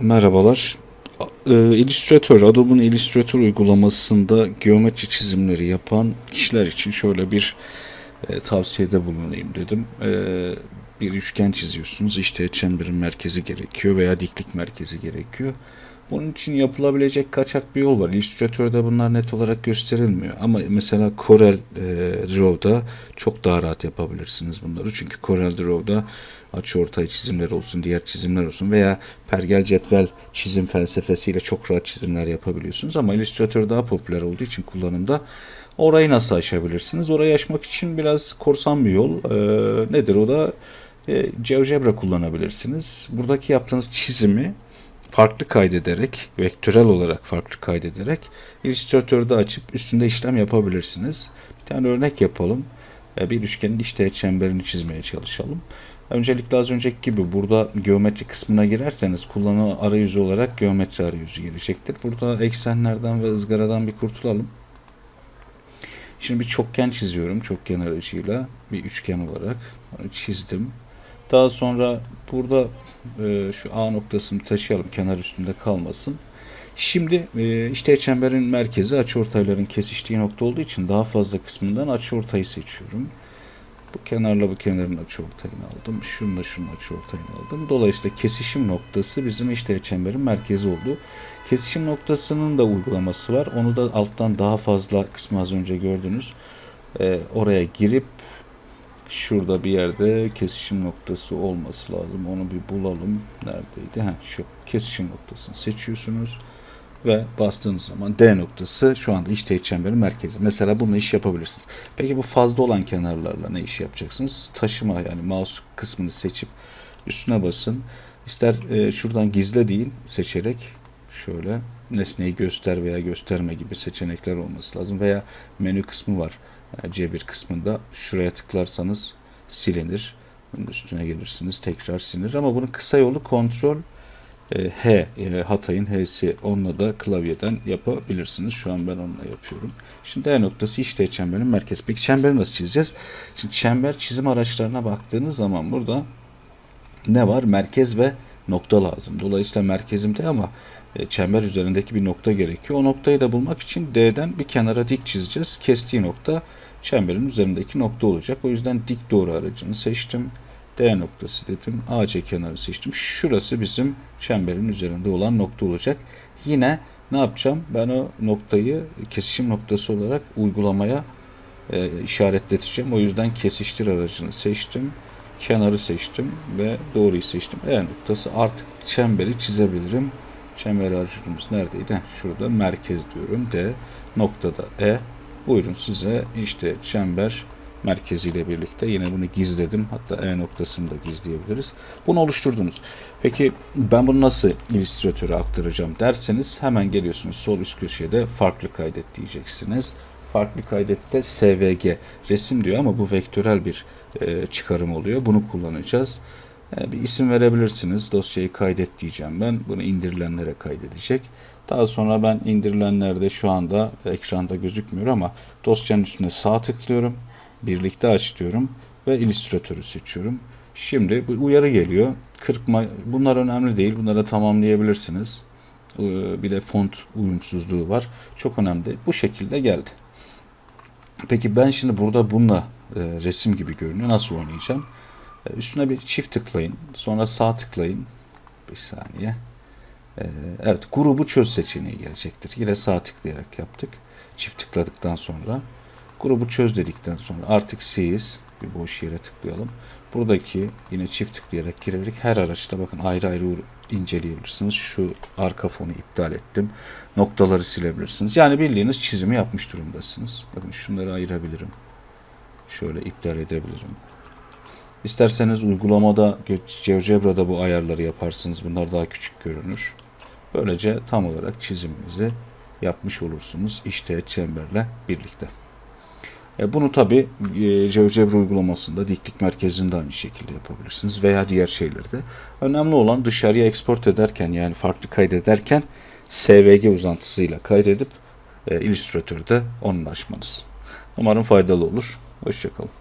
Merhabalar. E, Illustrator, Adobe'un Illustrator uygulamasında geometri çizimleri yapan kişiler için şöyle bir e, tavsiyede bulunayım dedim. E, bir üçgen çiziyorsunuz. İşte çemberin merkezi gerekiyor veya diklik merkezi gerekiyor. Bunun için yapılabilecek kaçak bir yol var. Illustrator'da bunlar net olarak gösterilmiyor. Ama mesela Corel e, Draw'da çok daha rahat yapabilirsiniz bunları. Çünkü Corel Draw'da açıortay çizimler olsun, diğer çizimler olsun veya pergel cetvel çizim felsefesiyle çok rahat çizimler yapabiliyorsunuz. Ama Illustrator daha popüler olduğu için kullanımda orayı nasıl aşabilirsiniz? Orayı aşmak için biraz korsan bir yol. E, nedir o da? E, GeoGebra kullanabilirsiniz. Buradaki yaptığınız çizimi farklı kaydederek, vektörel olarak farklı kaydederek Illustrator'da açıp üstünde işlem yapabilirsiniz. Bir tane örnek yapalım. E, Bir üçgenin işte çemberini çizmeye çalışalım. Öncelikle az önceki gibi burada geometri kısmına girerseniz kullanı arayüzü olarak geometri arayüzü gelecektir. Burada eksenlerden ve ızgaradan bir kurtulalım. Şimdi bir çokgen çiziyorum. Çokgen aracıyla bir üçgen olarak çizdim. Daha sonra burada e, şu A noktasını taşıyalım kenar üstünde kalmasın. Şimdi e, işte çemberin merkezi açıortayların kesiştiği nokta olduğu için daha fazla kısmından açıortayı seçiyorum. Bu kenarla bu kenarın açıortayını aldım. Şununla şunun açıortayını aldım. Dolayısıyla kesişim noktası bizim işte çemberin merkezi oldu. Kesişim noktasının da uygulaması var. Onu da alttan daha fazla kısmı az önce gördünüz. E, oraya girip şurada bir yerde kesişim noktası olması lazım. Onu bir bulalım. Neredeydi? Ha, şu kesişim noktasını seçiyorsunuz ve bastığınız zaman D noktası şu anda iç çemberin merkezi. Mesela bununla iş yapabilirsiniz. Peki bu fazla olan kenarlarla ne iş yapacaksınız? Taşıma yani mouse kısmını seçip üstüne basın. İster e, şuradan gizle değil seçerek şöyle nesneyi göster veya gösterme gibi seçenekler olması lazım. Veya menü kısmı var. Yani C1 kısmında şuraya tıklarsanız silinir. Bunun üstüne gelirsiniz tekrar silinir. Ama bunun kısa yolu kontrol e, H e, Hatay'ın H'si onunla da klavyeden yapabilirsiniz. Şu an ben onunla yapıyorum. Şimdi D noktası işte çemberin merkezi. Peki çemberi nasıl çizeceğiz? Şimdi çember çizim araçlarına baktığınız zaman burada ne var? Merkez ve nokta lazım. Dolayısıyla merkezimde ama e, çember üzerindeki bir nokta gerekiyor. O noktayı da bulmak için D'den bir kenara dik çizeceğiz. Kestiği nokta çemberin üzerindeki nokta olacak. O yüzden dik doğru aracını seçtim. D noktası dedim. AC kenarı seçtim. Şurası bizim çemberin üzerinde olan nokta olacak. Yine ne yapacağım? Ben o noktayı kesişim noktası olarak uygulamaya e, işaretleteceğim. O yüzden kesiştir aracını seçtim. Kenarı seçtim ve doğruyu seçtim. E noktası artık çemberi çizebilirim. Çember aracımız neredeydi? Şurada merkez diyorum. D noktada E. Buyurun size işte çember merkeziyle birlikte yine bunu gizledim. Hatta E noktasını da gizleyebiliriz. Bunu oluşturdunuz. Peki ben bunu nasıl Illustrator'a aktaracağım derseniz hemen geliyorsunuz sol üst köşede farklı kaydet diyeceksiniz. Farklı kaydette SVG resim diyor ama bu vektörel bir e, çıkarım oluyor. Bunu kullanacağız. E, bir isim verebilirsiniz. Dosyayı kaydet diyeceğim ben. Bunu indirilenlere kaydedecek. Daha sonra ben indirilenlerde şu anda ekranda gözükmüyor ama dosyanın üstüne sağ tıklıyorum. Birlikte aç ve Illustrator'u seçiyorum. Şimdi bu uyarı geliyor. Kırpma bunlar önemli değil. Bunları tamamlayabilirsiniz. Ee, Bir de font uyumsuzluğu var. Çok önemli. Bu şekilde geldi. Peki ben şimdi burada bununla e, resim gibi görünüyor. Nasıl oynayacağım? E, Üstüne bir çift tıklayın. Sonra sağ tıklayın. Bir saniye. Ee, Evet, grubu çöz seçeneği gelecektir. Yine sağ tıklayarak yaptık. Çift tıkladıktan sonra grubu çöz dedikten sonra artık siz bir boş yere tıklayalım. Buradaki yine çift tıklayarak girerek her araçta bakın ayrı ayrı inceleyebilirsiniz. Şu arka fonu iptal ettim. Noktaları silebilirsiniz. Yani bildiğiniz çizimi yapmış durumdasınız. Bakın şunları ayırabilirim. Şöyle iptal edebilirim. İsterseniz uygulamada Ge- GeoGebra'da bu ayarları yaparsınız. Bunlar daha küçük görünür. Böylece tam olarak çiziminizi yapmış olursunuz işte çemberle birlikte. E, bunu tabi e, uygulamasında diklik merkezinde aynı şekilde yapabilirsiniz veya diğer şeylerde. Önemli olan dışarıya export ederken yani farklı kaydederken SVG uzantısıyla kaydedip e, Illustrator'da onunla. Umarım faydalı olur. Hoşçakalın.